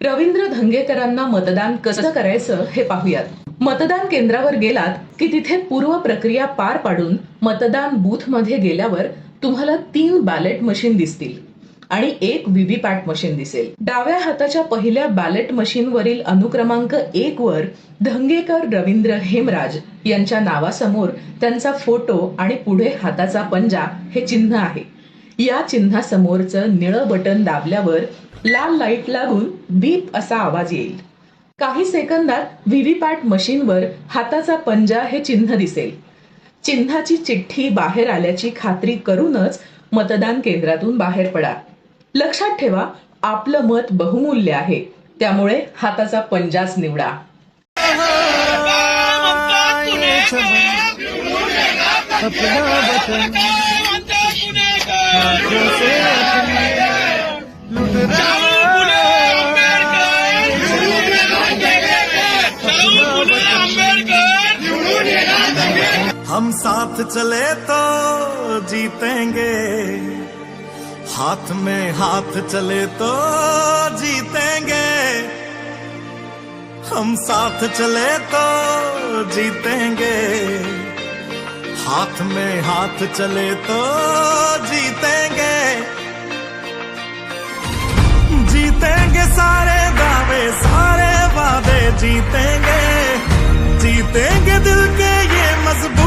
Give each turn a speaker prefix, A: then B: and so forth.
A: रवींद्र धंगेकरांना मतदान कसं करायचं हे पाहूयात. मतदान केंद्रावर गेलात की तिथे पूर्व प्रक्रिया पार पाडून मतदान बूथमध्ये गेल्यावर तुम्हाला तीन बॅलेट मशीन दिसतील आणि एक व्हीव्हीपॅट मशीन दिसेल. डाव्या हाताच्या पहिल्या बॅलेट मशीनवरील अनुक्रमांक एक वर धंगेकर रवींद्र हेमराज यांच्या नावासमोर त्यांचा फोटो आणि पुढे हाताचा पंजा हे चिन्ह आहे. या चिन्हासमोरचं निळं बटन दाबल्यावर लाल लाइट लागून बीप असा आवाज येईल. काही सेकंदात व्हीव्हीपॅट मशीनवर हाताचा पंजा हे चिन्ह दिसेल. चिन्हाची चिठ्ठी बाहेर आल्याची खात्री करूनच मतदान केंद्रातून बाहेर पडा. लक्षात ठेवा आपलं मत बहुमूल्य आहे. त्यामुळे हाताचा पंजाच निवडा.
B: अपना वतन
C: हम साथ चले तो जीतेंगे। हाथ में हाथ चले तो जीतेंगे। हम साथ चले तो जीतेंगे। हाथ में हाथ चले तो जीतेंगे। जीतेंगे जीतेंगे दिल के ये मजबूत